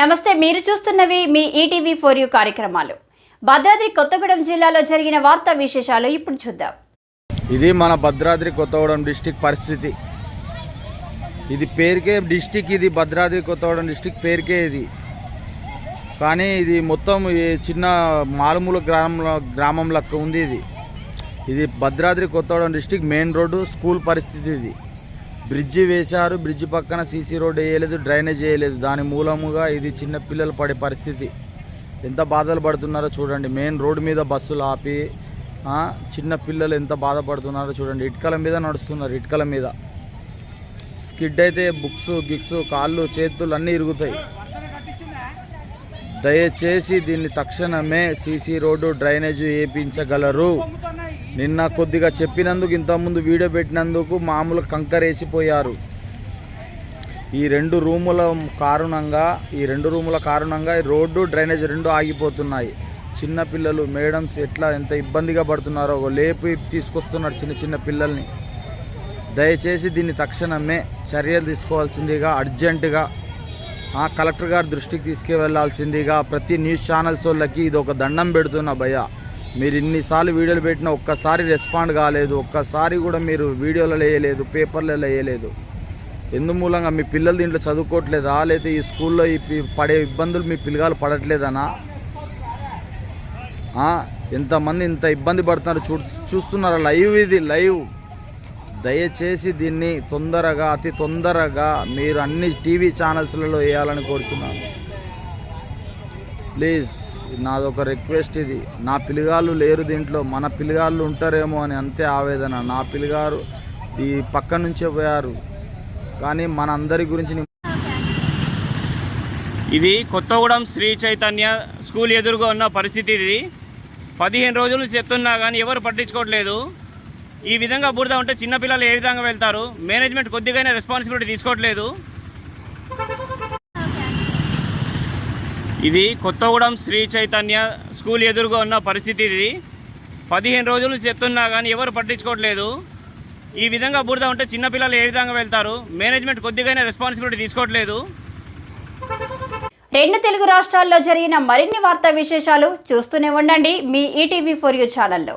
నమస్తే మీరు చూస్తున్నవి మీ ఈటీవీ ఫోర్ యూ కార్యక్రమాలు. భద్రాద్రి కొత్తగూడెం జిల్లాలో జరిగిన వార్తా విశేషాలు ఇప్పుడు చూద్దాం. ఇది మన భద్రాద్రి కొత్తగూడెం డిస్టిక్ పరిస్థితి. ఇది పేరుకే డిస్టిక్ ఇది భద్రాద్రి కొత్తగూడెం డిస్టిక్ పేరుకే ఇది. కానీ ఇది మొత్తం ఈ చిన్న మారుమూల గ్రామంలో గ్రామం లెక్క ఉంది ఇది. ఇది Bhadradri Kothagudem district main road school పరిస్థితి ఇది. బ్రిడ్జి వేశారు. బ్రిడ్జి పక్కన సీసీ రోడ్ వేయలేదు డ్రైనేజ్ వేయలేదు. దాని మూలముగా ఇది చిన్న పిల్లలు పడే పరిస్థితి. ఎంత బాధలు పడుతున్నారో చూడండి. మెయిన్ రోడ్డు మీద బస్సులు ఆపి చిన్న పిల్లలు ఎంత బాధపడుతున్నారో చూడండి. ఇటుకల మీద నడుస్తున్నారు ఇటుకల మీద. స్కిడ్ అయితే బుక్స్ గిక్స్ కాళ్ళు చేతులు అన్నీ ఇరుగుతాయి. దయచేసి దీన్ని తక్షణమే సీసీ రోడ్డు డ్రైనేజ్ వేయించగలరు. నిన్న కొద్దిగా చెప్పినందుకు ఇంతకుముందు వీడియో పెట్టినందుకు మామూలు కంకర వేసిపోయారు ఈ రెండు రూముల కారణంగా ఈ రెండు రూముల కారణంగా రోడ్డు డ్రైనేజ్ రెండు ఆగిపోతున్నాయి. చిన్నపిల్లలు మేడమ్స్ ఎట్లా ఎంత ఇబ్బందిగా పడుతున్నారో ఒక లేపి తీసుకొస్తున్నారు చిన్న చిన్న పిల్లల్ని. దయచేసి దీన్ని తక్షణమే చర్యలు తీసుకోవాల్సిందిగా అర్జెంటుగా ఆ కలెక్టర్ గారి దృష్టికి తీసుకువెళ్ళాల్సిందిగా ప్రతి న్యూస్ ఛానల్స్ వాళ్ళకి ఇది ఒక దండం పెడుతున్నా భయ్యా. మీరు ఇన్నిసార్లు వీడియోలు పెట్టినా ఒక్కసారి రెస్పాండ్ కాలేదు ఒక్కసారి కూడా మీరు వీడియోలలో వేయలేదు పేపర్లలో వేయలేదు. ఎందు మూలంగా మీ పిల్లలు దీంట్లో చదువుకోవట్లేదా? లేకపోతే ఈ స్కూల్లో ఈ పడే ఇబ్బందులు మీ పిల్లగాలు పడట్లేదనా? ఎంతమంది ఇంత ఇబ్బంది పడుతున్నారు? చూ చూస్తున్నారా? లైవ్ ఇది లైవ్. దయచేసి దీన్ని తొందరగా అతి తొందరగా మీరు అన్ని టీవీ ఛానల్స్లలో వేయాలని కోరుచున్నాను. ప్లీజ్. నాదొక రిక్వెస్ట్ ఇది. నా పిల్లగాళ్ళు లేరు దీంట్లో. మన పిల్లగాళ్ళు ఉంటారేమో అని అంతే ఆవేదన. నా పిల్లగారు ఈ పక్క నుంచే పోయారు. కానీ మన అందరి గురించి ఇది కొత్తగూడెం శ్రీ చైతన్య స్కూల్ ఎదురుగా ఉన్న పరిస్థితి ఇది. పదిహేను రోజులు చెప్తున్నా కానీ ఎవరు పట్టించుకోవట్లేదు. ఈ విధంగా బురద ఉంటే చిన్నపిల్లలు ఏ విధంగా వెళ్తారు? మేనేజ్మెంట్ కొద్దిగానే రెస్పాన్సిబిలిటీ తీసుకోవట్లేదు. ఇది కొత్తగూడెం శ్రీ చైతన్య స్కూల్ ఎదురుగా ఉన్న పరిస్థితి ఇది. పదిహేను రోజులు చెప్తున్నా కానీ ఎవరు పట్టించుకోవట్లేదు. ఈ విధంగా బురద ఉంటే చిన్నపిల్లలు ఏ విధంగా వెళ్తారు? మేనేజ్మెంట్ కొద్దిగానే రెస్పాన్సిబిలిటీ తీసుకోవట్లేదు. రెండు తెలుగు రాష్ట్రాల్లో జరిగిన మరిన్ని వార్తా విశేషాలు చూస్తూనే ఉండండి మీ ఈటీవీ ఫోర్ యూ ఛానల్లో.